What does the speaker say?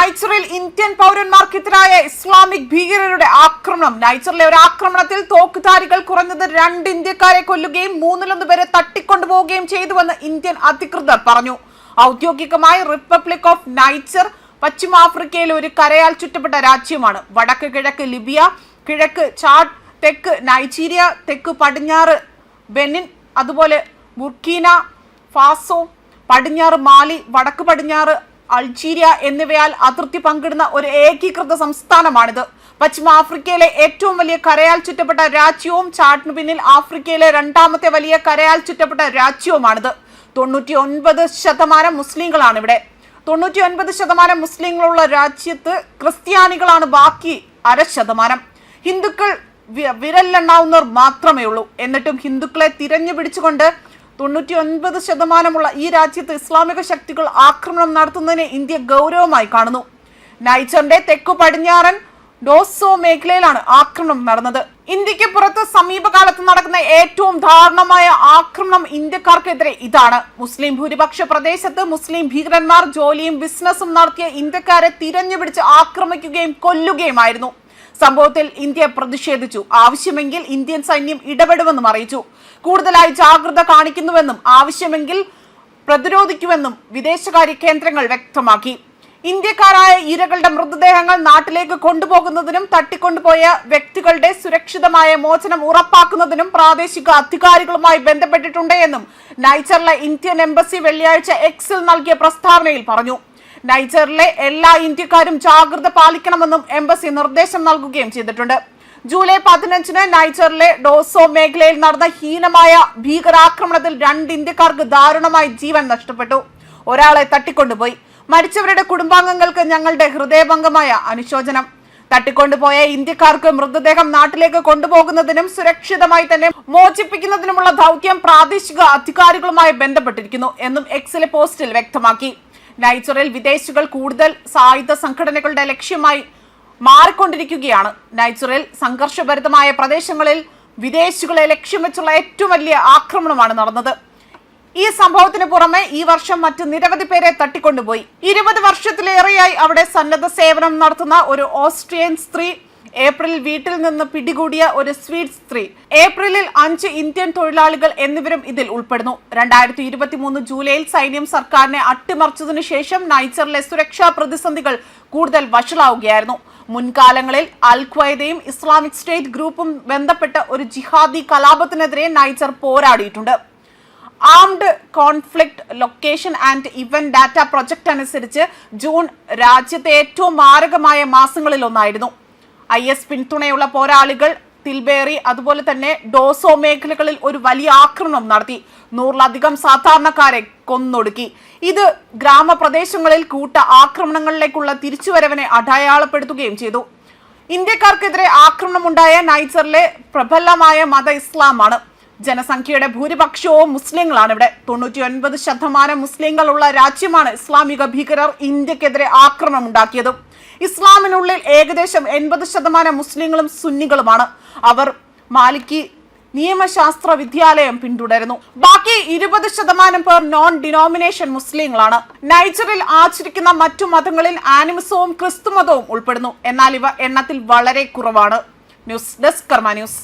നൈച്ചറിൽ Indian പൗരന്മാർക്കെതിരായ Islamic ഭീകരരുടെ ആക്രമണം. നൈച്ചറിലെ ഒരു ആക്രമണത്തിൽ തോക്കുധാരികൾ കുറഞ്ഞത് രണ്ട് ഇന്ത്യക്കാരെ കൊല്ലുകയും മൂന്നിലൊന്ന് പേരെ തട്ടിക്കൊണ്ടുപോവുകയും ചെയ്തുവെന്ന് ഇന്ത്യൻ അധികൃതർ പറഞ്ഞു. ഔദ്യോഗികമായി റിപ്പബ്ലിക് ഓഫ് നൈച്ചർ പശ്ചിമാഫ്രിക്കയിലെ ഒരു കരയാൽ ചുറ്റപ്പെട്ട രാജ്യമാണ്. വടക്ക് കിഴക്ക് ലിബിയ കിഴക്ക് ചാഡ് തെക്ക് നൈജീരിയ തെക്ക് പടിഞ്ഞാറ് ബെനിൻ അതുപോലെ ബുർക്കീന ഫാസോ പടിഞ്ഞാറ് മാലി വടക്ക് പടിഞ്ഞാറ് അൾജീരിയ എന്നിവയാൽ അതിർത്തി പങ്കിടുന്ന ഒരു ഏകീകൃത സംസ്ഥാനമാണിത്. പശ്ചിമ ആഫ്രിക്കയിലെ ഏറ്റവും വലിയ കരയാൽ ചുറ്റപ്പെട്ട രാജ്യവും ചാട്ടിനു പിന്നിൽ ആഫ്രിക്കയിലെ രണ്ടാമത്തെ വലിയ കരയാൽ ചുറ്റപ്പെട്ട രാജ്യവുമാണിത്. തൊണ്ണൂറ്റി ഒൻപത് ശതമാനം മുസ്ലിങ്ങളാണ് ഇവിടെ തൊണ്ണൂറ്റി ഒൻപത് ശതമാനം മുസ്ലിങ്ങളുള്ള രാജ്യത്ത് ക്രിസ്ത്യാനികളാണ് ബാക്കി അര ശതമാനം. ഹിന്ദുക്കൾ വിരലെണ്ണാവുന്നവർ മാത്രമേ ഉള്ളൂ എന്നിട്ടും ഹിന്ദുക്കളെ തിരഞ്ഞു പിടിച്ചുകൊണ്ട് തൊണ്ണൂറ്റി ഒൻപത് ശതമാനമുള്ള ഈ രാജ്യത്ത് ഇസ്ലാമിക ശക്തികൾ ആക്രമണം നടത്തുന്നതിനെ ഇന്ത്യ ഗൗരവമായി കാണുന്നു. നൈജറിന്റെ തെക്കു പടിഞ്ഞാറൻ ഡോസോ മേഖലയിലാണ് ആക്രമണം നടന്നത്. ഇന്ത്യയ്ക്ക് പുറത്ത് സമീപകാലത്ത് നടക്കുന്ന ഏറ്റവും ദാരുണമായ ആക്രമണം ഇന്ത്യക്കാർക്കെതിരെ ഇതാണ്. മുസ്ലിം ഭൂരിപക്ഷ പ്രദേശത്ത് മുസ്ലിം ഭീകരന്മാർ ജോലിയും ബിസിനസ്സും നടത്തിയ ഇന്ത്യക്കാരെ തിരഞ്ഞുപിടിച്ച് ആക്രമിക്കുകയും കൊല്ലുകയുമായിരുന്നു. സംഭവത്തിൽ ഇന്ത്യ പ്രതിഷേധിച്ചു. ആവശ്യമെങ്കിൽ ഇന്ത്യൻ സൈന്യം ഇടപെടുമെന്നും അറിയിച്ചു. കൂടുതലായി ജാഗ്രത കാണിക്കുന്നുവെന്നും ആവശ്യമെങ്കിൽ പ്രതിരോധിക്കുമെന്നും വിദേശകാര്യ കേന്ദ്രങ്ങൾ വ്യക്തമാക്കി. ഇന്ത്യക്കാരായ ഇരകളുടെ മൃതദേഹങ്ങൾ നാട്ടിലേക്ക് കൊണ്ടുപോകുന്നതിനും തട്ടിക്കൊണ്ടുപോയ വ്യക്തികളുടെ സുരക്ഷിതമായ മോചനം ഉറപ്പാക്കുന്നതിനും പ്രാദേശിക അധികാരികളുമായി ബന്ധപ്പെട്ടിട്ടുണ്ട് എന്നും നൈജറിലെ ഇന്ത്യൻ എംബസി വെള്ളിയാഴ്ച എക്സിൽ നൽകിയ പ്രസ്താവനയിൽ പറഞ്ഞു. നൈജറിലെ എല്ലാ ഇന്ത്യക്കാരും ജാഗ്രത പാലിക്കണമെന്നും എംബസി നിർദ്ദേശം നൽകുകയും ചെയ്തിട്ടുണ്ട്. ജൂലൈ പതിനഞ്ചിന് നൈജറിലെ ഡോസോ മേഖലയിൽ നടന്ന ഹീനമായ ഭീകരാക്രമണത്തിൽ രണ്ട് ഇന്ത്യക്കാർക്ക് ദാരുണമായി ജീവൻ നഷ്ടപ്പെട്ടു. ഒരാളെ തട്ടിക്കൊണ്ടുപോയി. മരിച്ചവരുടെ കുടുംബാംഗങ്ങൾക്ക് ഞങ്ങളുടെ ഹൃദയഭംഗമായ അനുശോചനം. തട്ടിക്കൊണ്ടുപോയ ഇന്ത്യക്കാർക്ക് മൃതദേഹം നാട്ടിലേക്ക് കൊണ്ടുപോകുന്നതിനും സുരക്ഷിതമായി തന്നെ മോചിപ്പിക്കുന്നതിനുമുള്ള ദൗത്യം പ്രാദേശിക അധികാരികളുമായി ബന്ധപ്പെട്ടിരിക്കുന്നു എന്നും എക്സിലെ പോസ്റ്റിൽ വ്യക്തമാക്കി. നൈജറിൽ വിദേശികൾ കൂടുതൽ സായുധ സംഘടനകളുടെ ലക്ഷ്യമായി മാറിക്കൊണ്ടിരിക്കുകയാണ്. നൈജറിൽ സംഘർഷഭരിതമായ പ്രദേശങ്ങളിൽ വിദേശികളെ ലക്ഷ്യം വെച്ചുള്ള ഏറ്റവും വലിയ ആക്രമണമാണ് നടന്നത്. ഈ സംഭവത്തിന് പുറമെ ഈ വർഷം മറ്റ് നിരവധി പേരെ തട്ടിക്കൊണ്ടുപോയി. ഇരുപത് വർഷത്തിലേറെയായി അവിടെ സന്നദ്ധ സേവനം നടത്തുന്ന ഒരു ഓസ്ട്രിയൻ സ്ത്രീ ഏപ്രിലിൽ വീട്ടിൽ നിന്ന് പിടികൂടിയ ഒരു സ്വീഡ് സ്ത്രീ. ഏപ്രിലിൽ അഞ്ച് ഇന്ത്യൻ തൊഴിലാളികൾ എന്നിവരും ഇതിൽ ഉൾപ്പെടുന്നു. രണ്ടായിരത്തി ഇരുപത്തി മൂന്ന് ജൂലൈയിൽ സൈന്യം സർക്കാരിനെ അട്ടിമറിച്ചതിനു ശേഷം നൈജറിലെ സുരക്ഷാ പ്രതിസന്ധികൾ കൂടുതൽ വഷളാവുകയായിരുന്നു. മുൻകാലങ്ങളിൽ അൽ ഖ്വൈദയും ഇസ്ലാമിക് സ്റ്റേറ്റ് ഗ്രൂപ്പും ബന്ധപ്പെട്ട ഒരു ജിഹാദി കലാപത്തിനെതിരെ Niger പോരാടിയിട്ടുണ്ട്. Armed conflict location and event data project അനുസരിച്ച് ജൂൺ രാജ്യത്തെ ഏറ്റവും മാരകമായ മാസങ്ങളിൽ ഒന്നായിരുന്നു ഐ എസ് പിന്തുണയുള്ള പോരാളികൾ തിൽബേറി അതുപോലെ തന്നെ ഡോസോ മേഖലകളിൽ ഒരു വലിയ ആക്രമണം നടത്തി. നൂറിലധികം സാധാരണക്കാരെ കൊന്നൊടുക്കി. ഇത് ഗ്രാമപ്രദേശങ്ങളിൽ കൂട്ട ആക്രമണങ്ങളിലേക്കുള്ള തിരിച്ചുവരവിനെ അടയാളപ്പെടുത്തുകയും ചെയ്തു. ഇന്ത്യക്കാർക്കെതിരെ ആക്രമണമുണ്ടായ നൈജറിലെ പ്രബലമായ മത ഇസ്ലാമാണ്. ജനസംഖ്യയുടെ ഭൂരിപക്ഷവും മുസ്ലിങ്ങളാണ് ഇവിടെ. തൊണ്ണൂറ്റി ഒൻപത് ശതമാനം മുസ്ലിങ്ങളുള്ള രാജ്യമാണ് ഇസ്ലാമിക ഭീകരർ ഇന്ത്യക്കെതിരെ ആക്രമണം ഉണ്ടാക്കിയത്. ഇസ്ലാമിനുള്ളിൽ ഏകദേശം എൺപത് ശതമാനം മുസ്ലിങ്ങളും സുന്നികളുമാണ്. അവർ മാലിക്കി നിയമശാസ്ത്ര വിദ്യാലയം പിന്തുടരുന്നു. ബാക്കി ഇരുപത് ശതമാനം പേർ നോൺ ഡിനോമിനേഷൻ മുസ്ലിങ്ങളാണ്. നൈജറിൽ ആചരിക്കുന്ന മറ്റു മതങ്ങളിൽ ആനിമിസവും ക്രിസ്തുമതവും ഉൾപ്പെടുന്നു. എന്നാൽ ഇവ എണ്ണത്തിൽ വളരെ കുറവാണ്. News desk Karma news.